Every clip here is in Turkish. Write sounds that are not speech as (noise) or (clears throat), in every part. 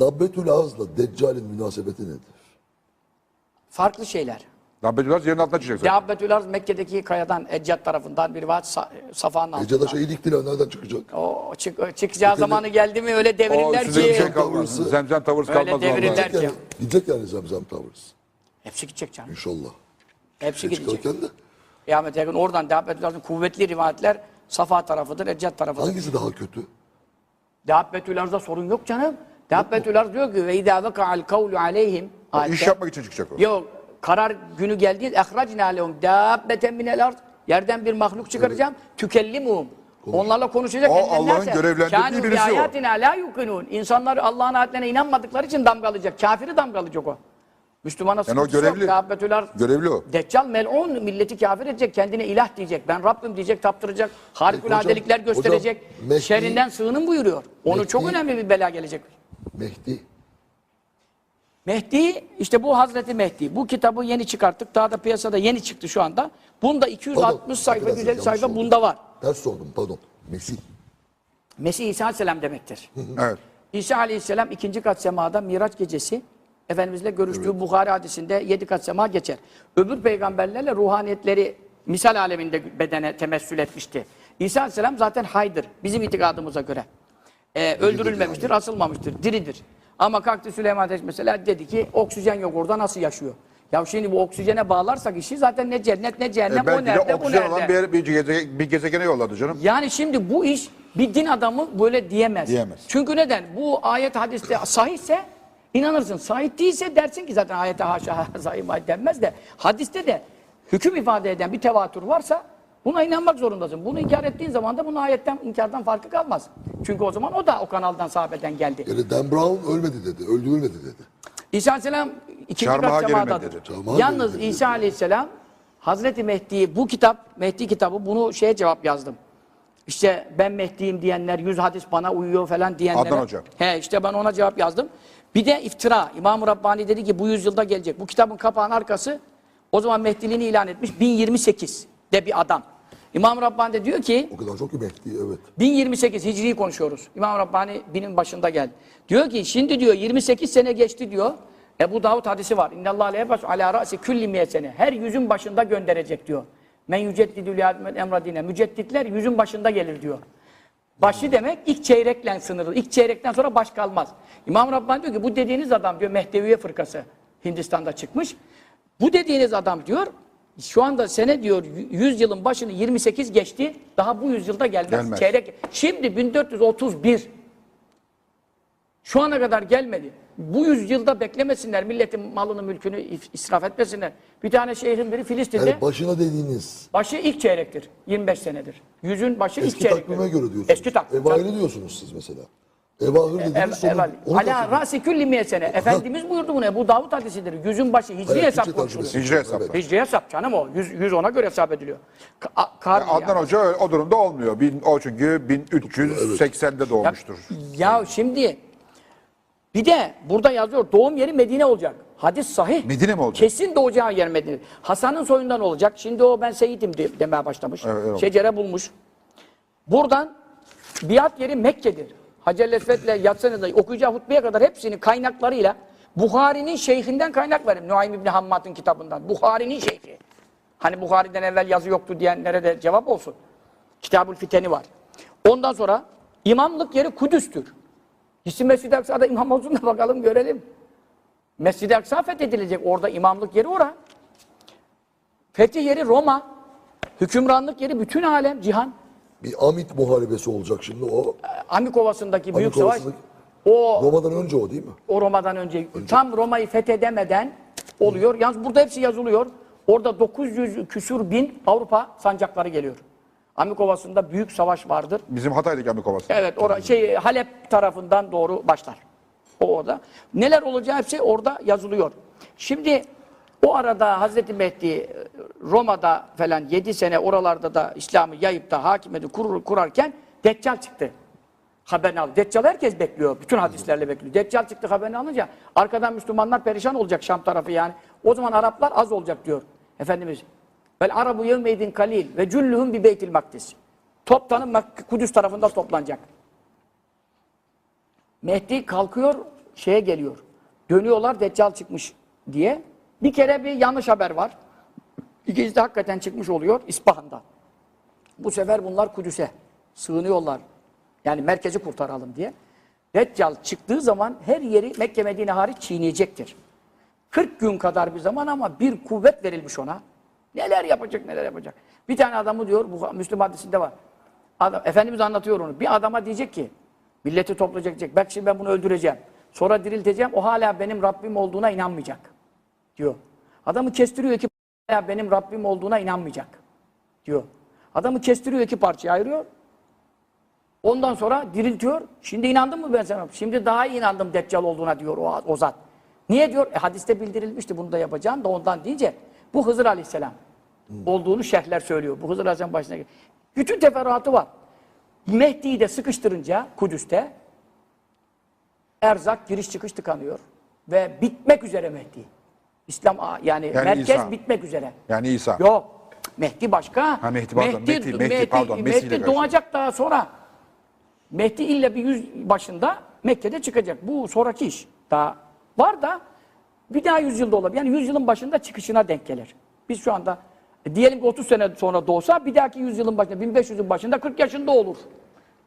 Dabbetül Az'la Deccal'in münasebeti nedir? Farklı şeyler. Dabbetüler yerin altına çıkacak. zaten. Dehabbetül Arz Mekke'deki kayadan Eccad tarafından bir rivayet Sa- Safa'nın altında. Ecada şeyi diktiler nereden çıkacak? O çık, çıkacağı zamanı geldi mi öyle bir ki. şey kalmaz. Tavırsı- Zemzem Öyle kalmaz vallahi. Der ki- Yani, gidecek yani Zemzem Towers. Hepsi gidecek canım. İnşallah. Hepsi gidecek. Çıkarken de Kıyamete yakın oradan Dehabbetül Arz'ın kuvvetli rivayetler Safa tarafıdır, Eccad tarafıdır. hangisi daha kötü? Dehabbetül Arz'da sorun yok canım. Dehabbetül Arz diyor ki ve idâ veka'al kavlu aleyhim. O İş yapmak için çıkacak o. Yok karar günü geldi. Ehracna lehum dabbeten minel ard. Yerden bir mahluk çıkaracağım. Tükellimuhum. Onlarla konuşacak. O. Allah'ın görevlendirdiği birisi o. lâ yuqinûn. İnsanlar Allah'ın ayetlerine inanmadıkları için damgalayacak. Kafiri damgalayacak o. Müslümana Yani o sıkıntısı yok. görevli. Arz. Görevli o. Deccal mel'un milleti kafir edecek. Kendine ilah diyecek. Ben Rabbim diyecek, taptıracak. Harikuladelikler gösterecek. hocam, Mehdi- Şerrinden sığının buyuruyor. Onu çok Mehdi- önemli bir bela gelecek. Mehdi. Mehdi işte bu Hazreti Mehdi. Bu kitabı yeni çıkarttık. Daha da piyasada yeni çıktı şu anda. Bunda 260 Pardon, sayfa, affedersiniz, 150 yanlış sayfa oldu. bunda var. Ters sordum pardon. Mesih. Mesih İsa Aleyhisselam demektir. Evet. İsa Aleyhisselam ikinci kat semada Miraç gecesi Efendimizle görüştüğü Bukhari hadisinde yedi kat sema geçer. Öbür peygamberlerle ruhaniyetleri misal aleminde bedene temessül etmişti. İsa Aleyhisselam zaten haydır bizim itikadımıza göre. Ee, öldürülmemiştir, asılmamıştır, diridir. Ama kalktı Süleyman Ateş mesela dedi ki oksijen yok orada nasıl yaşıyor? Ya şimdi bu oksijene bağlarsak işi zaten ne cennet ne cehennem E o belki de nerede bu oksijen nerede? olan bir, bir, gezege- bir gezegene yolladı canım. Yani şimdi bu iş bir din adamı böyle diyemez. Diyemez. Çünkü neden? Bu ayet hadiste (clears throat) sahihse inanırsın. Sahih değilse dersin ki zaten ayete haşa (laughs) mahih denmez de hadiste de hüküm ifade eden bir tevatür varsa buna inanmak zorundasın. Bunu inkar ettiğin zaman da bunun ayetten inkardan farkı kalmaz. Çünkü o zaman o da o kanaldan sahabeden geldi. Yani Dan Brown ölmedi dedi. Öldürülmedi dedi. İsa Aleyhisselam ikinci Çarmıha kat semadadır. dedi. Çarmıha Yalnız İsa Aleyhisselam Hazreti Mehdi'yi bu kitap, Mehdi kitabı bunu şeye cevap yazdım. İşte ben Mehdi'yim diyenler, yüz hadis bana uyuyor falan diyenlere. Adnan Hoca. He işte ben ona cevap yazdım. Bir de iftira. İmam-ı Rabbani dedi ki bu yüzyılda gelecek. Bu kitabın kapağının arkası o zaman Mehdiliğini ilan etmiş 1028 de bir adam. İmam-ı Rabbani de diyor ki O kadar çok Mehdi evet. 1028 Hicri'yi konuşuyoruz. İmam Rabbani binin başında geldi. Diyor ki şimdi diyor 28 sene geçti diyor. Ebu Davud hadisi var. İnnallâhu leyebas alâ ra'si külli miye sene. Her yüzün başında gönderecek diyor. Men yüceddidü li'admet emradine. Mücedditler yüzün başında gelir diyor. Başı demek ilk çeyrekle sınırlı. İlk çeyrekten sonra baş kalmaz. İmam Rabbani diyor ki bu dediğiniz adam diyor Mehdeviye fırkası Hindistan'da çıkmış. Bu dediğiniz adam diyor şu anda sene diyor 100 yılın başını 28 geçti. Daha bu yüzyılda gelmez. Gelmez. Çeyrek. Şimdi 1431 şu ana kadar gelmedi. Bu yüzyılda beklemesinler. Milletin malını, mülkünü israf etmesinler. Bir tane şeyhin biri Filistin'de Yani başına dediğiniz başı ilk çeyrektir. 25 senedir. Yüzün başı ilk eski çeyrektir. takvime göre diyorsunuz. Eski takvim. Evahiri diyorsunuz siz mesela. Evahir dediğiniz Ev, sonu. evvel. onu Ala rasi külli miye sene. Efendimiz buyurdu bunu. Bu Davut hadisidir. Yüzün başı hicri Hayır, hesap konuşulur. Hicri hesap. Evet. Hicri hesap canım o. Yüz, yüz ona göre hesap ediliyor. Ka- kar Adnan yani. Hoca öyle- o durumda olmuyor. Bin, o çünkü 1380'de doğmuştur. Ya şimdi bir de burada yazıyor doğum yeri Medine olacak. Hadis sahih. Medine mi olacak? Kesin doğacağı yer Medine. Hasan'ın soyundan olacak. Şimdi o ben Seyit'im de- demeye başlamış. Evet, evet. Şecere bulmuş. Buradan biat yeri Mekke'dir. Hacer Esved'le Yatsına'da okuyacağı hutbeye kadar hepsinin kaynaklarıyla Bukhari'nin şeyhinden kaynak verim. Nuaym İbni Hammad'ın kitabından. Bukhari'nin şeyhi. Hani Bukhari'den evvel yazı yoktu diyenlere de cevap olsun. Kitabul Fiteni var. Ondan sonra imamlık yeri Kudüs'tür. Gitsin Mescid-i Aksa'da imam olsun da bakalım görelim. Mescid-i Aksa fethedilecek. Orada imamlık yeri ora. Fetih yeri Roma. Hükümranlık yeri bütün alem, cihan. Bir Amit muharebesi olacak şimdi o. Amikovası'ndaki büyük Amikovası'ndaki- savaş. O, Roma'dan önce o değil mi? o Roma'dan önce, tam Roma'yı fethedemeden oluyor. Yalnız burada hepsi yazılıyor. Orada 900 küsür bin Avrupa sancakları geliyor. Amikovası'nda büyük savaş vardır. Bizim Hatay'daki Amikovası. Evet, ora, şey Halep tarafından doğru başlar. O orada. Neler olacağı hepsi orada yazılıyor. Şimdi o arada Hazreti Mehdi e, Roma'da falan 7 sene oralarda da İslam'ı yayıp da hakimiyeti kurur, kurarken Deccal çıktı. Haberini aldı. Deccal herkes bekliyor. Bütün hadislerle bekliyor. Deccal çıktı haberini alınca arkadan Müslümanlar perişan olacak Şam tarafı yani. O zaman Araplar az olacak diyor. Efendimiz. Vel arabu yevmeydin kalil ve cüllühüm bi beytil makdis. Toptanın Kudüs tarafında toplanacak. Mehdi kalkıyor şeye geliyor. Dönüyorlar Deccal çıkmış diye. Bir kere bir yanlış haber var. İkincisi de hakikaten çıkmış oluyor İspahan'da. Bu sefer bunlar Kudüs'e sığınıyorlar. Yani merkezi kurtaralım diye. Deccal çıktığı zaman her yeri Mekke Medine hariç çiğneyecektir. 40 gün kadar bir zaman ama bir kuvvet verilmiş ona. Neler yapacak neler yapacak. Bir tane adamı diyor bu Müslüm hadisinde var. Adam, Efendimiz anlatıyor onu. Bir adama diyecek ki milleti toplayacak diyecek. Bak şimdi ben bunu öldüreceğim. Sonra dirilteceğim. O hala benim Rabbim olduğuna inanmayacak. Diyor. Adamı kestiriyor iki hala benim Rabbim olduğuna inanmayacak. Diyor. Adamı kestiriyor iki parçaya ayırıyor. Ondan sonra diriltiyor. Şimdi inandın mı ben sana? Şimdi daha iyi inandım Deccal olduğuna diyor o, o zat. Niye diyor? E, hadiste bildirilmişti bunu da yapacağım da ondan deyince bu Hızır Aleyhisselam olduğunu şerhler söylüyor. Bu Hızır Aleyhisselam başına gel- Bütün teferruatı var. Mehdi'yi de sıkıştırınca Kudüs'te erzak giriş çıkış tıkanıyor. Ve bitmek üzere Mehdi. İslam yani, Yani merkez İsa. bitmek üzere. Yani İsa. Yok. Mehdi başka. Ha, Mehdi pardon, Mehdi, Mehdi, pardon, Mesih ile Mehdi karıştı. doğacak daha sonra. Mehdi illa bir yüz başında Mekke'de çıkacak. Bu sonraki iş. Daha var da bir daha yüzyılda olabilir. Yani yüzyılın başında çıkışına denk gelir. Biz şu anda diyelim ki 30 sene sonra doğsa bir dahaki yüzyılın başında 1500'ün başında 40 yaşında olur.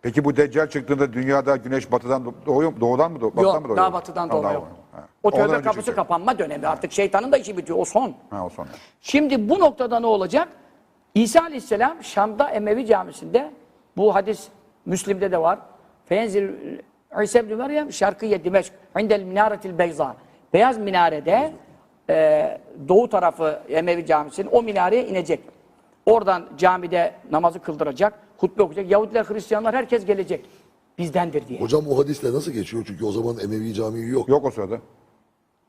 Peki bu Deccal çıktığında dünyada güneş batıdan do- doğuyor, doğudan mı doğuyor? batıdan mı Yok doğuyor? daha batıdan Ha, Ondan tövbe kapısı çıkacak. kapanma dönemi. Artık şeytanın da işi bitiyor. O son. Ha o sonra. Şimdi bu noktada ne olacak? İsa Aleyhisselam Şam'da Emevi Camisi'nde bu hadis Müslim'de de var. Fenzil İsa ibn Meryem Şarkıye Dimeşk indel minaretil beyza. Beyaz minarede e, doğu tarafı Emevi Camisi'nin o minareye inecek. Oradan camide namazı kıldıracak, hutbe okuyacak. Yahudiler, Hristiyanlar herkes gelecek. Bizdendir diye. Hocam o hadisle nasıl geçiyor? Çünkü o zaman Emevi Camii yok. Yok o sırada.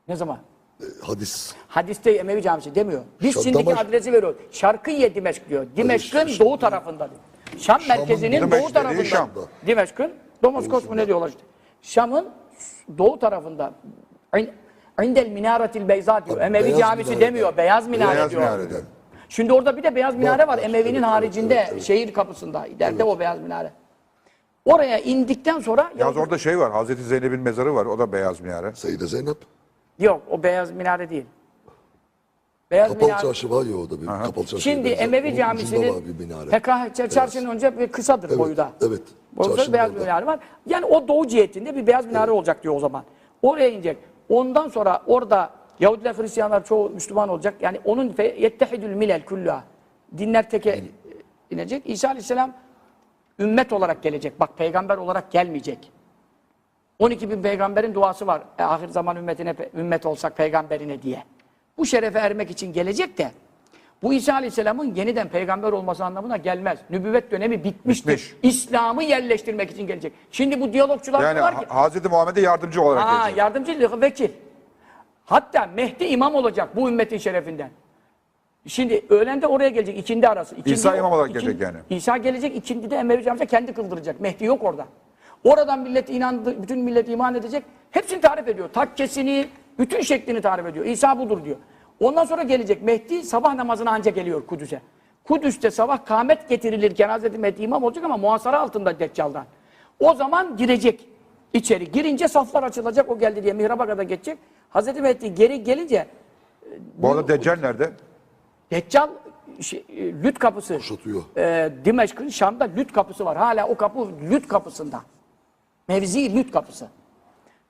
Ne zaman? E, Hadis. Hadiste Emevi Camisi demiyor. Biz Şam- şimdiki adresi veriyoruz. Şarkıye Dimeşk diyor. Dimeşk'ın Şam- doğu tarafında diyor. Şam merkezinin Dimeşk doğu tarafında. Şam. Dimeşk'ın Domoskos mu ne diyorlar işte. Şam'ın doğu tarafında. İn- İndel minaretil beyza diyor. Abi, Emevi Camisi minareden. demiyor. Beyaz minare Beyaz diyor. minareden. Şimdi orada bir de beyaz minare var. Emevi'nin Evet, haricinde evet, evet. şehir kapısında. İleride o beyaz minare. Oraya indikten sonra Yalnız orada şey var. Hazreti Zeynep'in mezarı var. O da beyaz minare. Seyyide Zeynep. Yok o beyaz minare değil. Beyaz Kapalı minare. çarşı var ya orada. Bir, kapalı çarşı. Şimdi benzer. Emevi Onun Camisi'nin ucunda var bir minare. PKK çarşının önce bir kısadır Evet, boyu da. evet. Boyunda Çarşının beyaz bir orada. minare var. Yani o doğu cihetinde bir beyaz minare olacak diyor o zaman. Oraya inecek. Ondan sonra orada Yahudiler, Hristiyanlar çoğu Müslüman olacak. Yani onun fe- yettehidül milel külla. Dinler teke inecek. İsa Aleyhisselam ümmet olarak gelecek. Bak peygamber olarak gelmeyecek. 12 bin peygamberin duası var. E, ahir zaman ümmetine ümmet olsak peygamberine diye. Bu şerefe ermek için gelecek de bu İsa Aleyhisselam'ın yeniden peygamber olması anlamına gelmez. Nübüvvet dönemi bitmiştir. Bitmiş. İslam'ı yerleştirmek için gelecek. Şimdi bu diyalogçular Yani var ki Ha- Hazreti Muhammed'e yardımcı olarak Aa, gelecek. yardımcı vekil. Hatta Mehdi imam olacak bu ümmetin şerefinden. Şimdi öğlen de oraya gelecek ikindi arası. İkindi İsa imam olarak ikindi- gelecek yani. İsa gelecek ikindi de Emevi Camisi'ne kendi kıldıracak. Mehdi yok orada. Oradan millet inandı, bütün millet iman edecek. Hepsini tarif ediyor. Takkesini, bütün şeklini tarif ediyor. İsa budur diyor. Ondan sonra gelecek Mehdi sabah namazına anca geliyor Kudüs'e. Kudüs'te sabah kâmet getirilirken Hazreti Mehdi imam olacak ama muhasara altında Deccal'dan. O zaman girecek içeri. Girince saflar açılacak o geldi diye mihraba kadar geçecek. Hazreti Mehdi geri gelince Bu arada Deccal nerede? Deccal şey, e, Lüt kapısı. Kuşatıyor. E, Dimeşk'ın Şam'da Lüt kapısı var. Hala o kapı Lüt kapısında. Mevzi Lüt kapısı.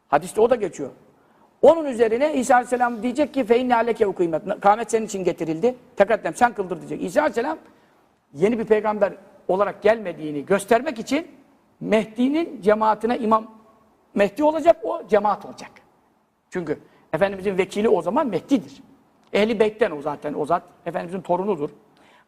Hadiste o da geçiyor. Onun üzerine İsa Aleyhisselam diyecek ki feinne aleke kıymet. Kâmet senin için getirildi. Tekaddem sen kıldır diyecek. İsa Aleyhisselam yeni bir peygamber olarak gelmediğini göstermek için Mehdi'nin cemaatine imam Mehdi olacak, o cemaat olacak. Çünkü Efendimizin vekili o zaman Mehdi'dir. Ehli Beyt'ten o zaten, o zat Efendimizin torunudur.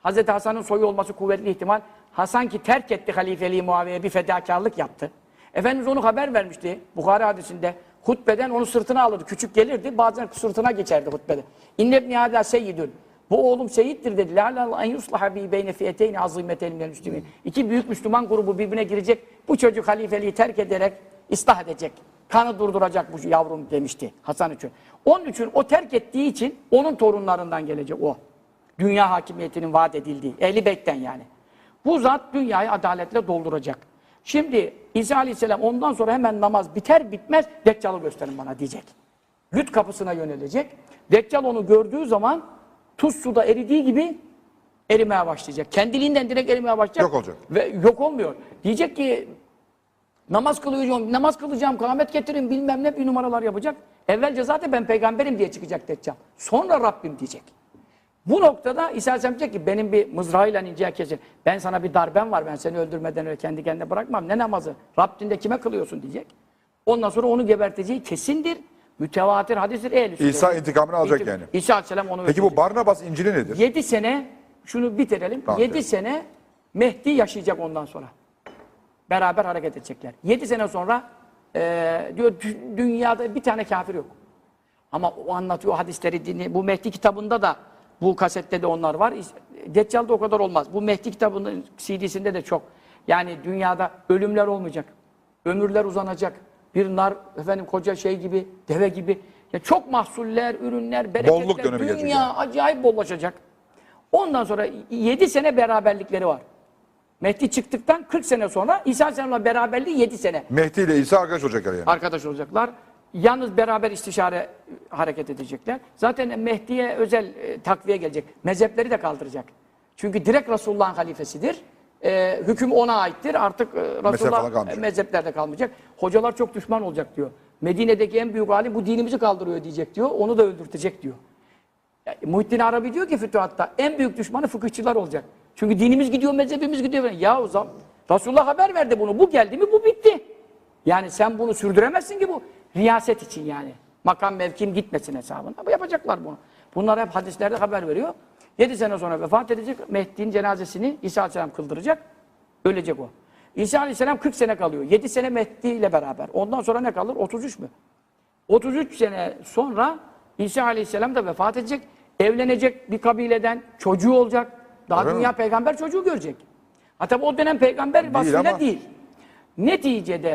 Hazreti Hasan'ın soyu olması kuvvetli ihtimal. Hasan ki terk etti halifeliği Muaviye'ye bir fedakarlık yaptı. Efendimiz onu haber vermişti Bukhari hadisinde. Hutbeden onu sırtına alırdı. Küçük gelirdi. Bazen sırtına geçerdi hutbede. İnne ibni hâdâ seyyidün. Bu oğlum seyittir dedi. La la en yuslaha bi beyne fiyeteyni azimetel minel müslümin. İki büyük Müslüman grubu birbirine girecek. Bu çocuk halifeliği terk ederek ıslah edecek. Kanı durduracak bu yavrum demişti Hasan için. Onun için o terk ettiği için onun torunlarından gelecek o. Dünya hakimiyetinin vaat edildiği. Ehli Beyt'ten yani. Bu zat dünyayı adaletle dolduracak. Şimdi İsa Aleyhisselam ondan sonra hemen namaz biter bitmez Deccal'ı gösterin bana diyecek. Lüt kapısına yönelecek. Deccal onu gördüğü zaman tuz suda eridiği gibi erimeye başlayacak. Kendiliğinden direkt erimeye başlayacak. Yok olacak. Ve yok olmuyor. Diyecek ki namaz kılıyorum, namaz kılacağım, kâhmet getirin bilmem ne bir numaralar yapacak. Evvelce zaten ben peygamberim diye çıkacak Deccal. Sonra Rabbim diyecek. Bu noktada İsa Aleyhisselam diyecek ki benim bir mızrağıyla ineceği kesin. Ben sana bir darbem var ben seni öldürmeden öyle kendi kendine bırakmam. Ne namazı? Rabbinde kime kılıyorsun diyecek. Ondan sonra onu geberteceği kesindir. Mütevatir hadistir. Ehl İsa intikamını alacak yani. İsa Aleyhisselam onu Peki bu Barnabas İncil'i nedir? 7 sene şunu bitirelim. Tamam, 7 peki. sene Mehdi yaşayacak ondan sonra. Beraber hareket edecekler. 7 sene sonra eee, diyor dü- dünyada bir tane kafir yok. Ama o anlatıyor hadisleri dini. Bu Mehdi kitabında da bu kasette de onlar var. Deccal'da o kadar olmaz. Bu Mehdi kitabının CD'sinde de çok. Yani dünyada ölümler olmayacak. Ömürler uzanacak. Bir nar efendim koca şey gibi, deve gibi. Ya çok mahsuller, ürünler, bereketler. Dünya gelecek acayip bollaşacak. Ondan sonra 7 sene beraberlikleri var. Mehdi çıktıktan 40 sene sonra İsa Aleyhisselam'la beraberliği 7 sene Mehdi ile İsa arkadaş olacaklar yani. arkadaş olacaklar. Yalnız beraber istişare e, hareket edecekler. Zaten Mehdi'ye özel e, takviye gelecek. Mezhepleri de kaldıracak. Çünkü direkt Resulullah'ın halifesidir. E, hüküm ona aittir. Artık e, Resulullah kalmayacak. e, mezheplerde kalmayacak. Hocalar çok düşman olacak diyor. Medine'deki en büyük alim bu dinimizi kaldırıyor diyecek diyor. Onu da öldürtecek diyor. Ya, Muhittin Arabi diyor ki Fütuhat'ta en büyük düşmanı fıkıhçılar olacak. Çünkü dinimiz gidiyor, mezhebimiz gidiyor. Ya o zaman Resulullah haber verdi bunu. Bu geldi mi bu bitti. Yani sen bunu sürdüremezsin ki bu riyaset için yani. Makam mevkim gitmesin hesabına. Ama yapacaklar bunu. Bunlar hep hadislerde haber veriyor. 7 sene sonra vefat edecek. Mehdi'nin cenazesini İsa Aleyhisselam kıldıracak. Ölecek o. İsa Aleyhisselam 40 sene kalıyor. 7 sene Mehdi ile beraber. Ondan sonra ne kalır? 33 mü? 33 sene sonra İsa Aleyhisselam da vefat edecek. Evlenecek bir kabileden çocuğu olacak. Daha Öyle dünya mi? peygamber çocuğu görecek. Ha tabi o dönem peygamber vasfıyla ama- değil. Neticede